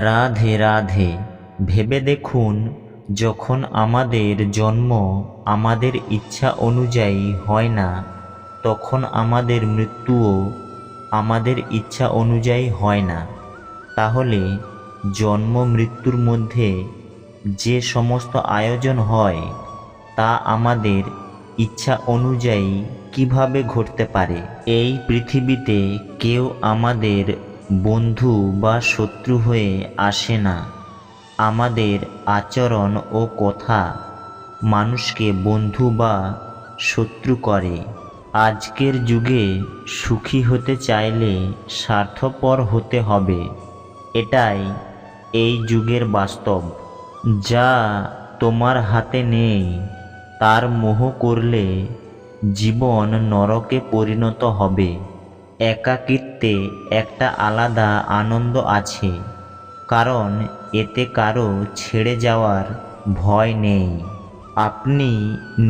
রাধে রাধে, ভেবে দেখুন, যখন আমাদের জন্ম আমাদের ইচ্ছা অনুযায়ী হয় না, তখন আমাদের মৃত্যুও আমাদের ইচ্ছা অনুযায়ী হয় না। তাহলে জন্ম মৃত্যুর মধ্যে যে সমস্ত আয়োজন হয়, তা আমাদের ইচ্ছা অনুযায়ী কীভাবে ঘটতে পারে? এই পৃথিবীতে কেউ আমাদের বন্ধু বা শত্রু হয়ে আসে না। আমাদের আচরণ ও কথা মানুষকে বন্ধু বা শত্রু করে। আজকের যুগে সুখী হতে চাইলে স্বার্থপর হতে হবে। এটাই এই যুগের বাস্তব। যা তোমার হাতে নেই, তার মোহ করলে জীবন নরকে পরিণত হবে। একাকিত্বে একটা আলাদা আনন্দ আছে, কারণ এতে কারও ছেড়ে যাওয়ার ভয় নেই। আপনি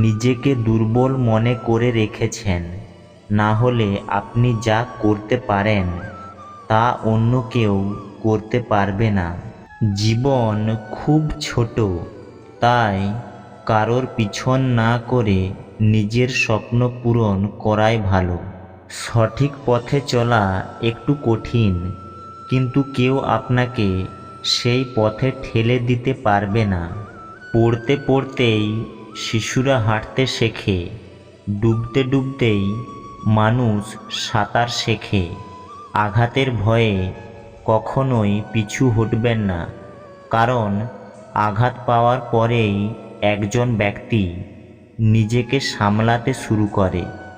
নিজেকে দুর্বল মনে করে রেখেছেন, না হলে আপনি যা করতে পারেন, তা অন্য কেউ করতে পারবে না। জীবন খুব ছোট, তাই কারোর পিছন না করে নিজের স্বপ্ন পূরণ করাই ভালো। সঠিক পথে চলা একটু কঠিন, কিন্তু কেউ আপনাকে সেই পথে ঠেলে দিতে পারবে না। পড়তে পড়তেই শিশুরা হাঁটতে শেখে, ডুবতে ডুবতেই মানুষ সাঁতার শেখে। আঘাতের ভয়ে কখনোই পিছু হটবেন না, কারণ আঘাত পাওয়ার পরেই একজন ব্যক্তি নিজেকে সামলাতে শুরু করে।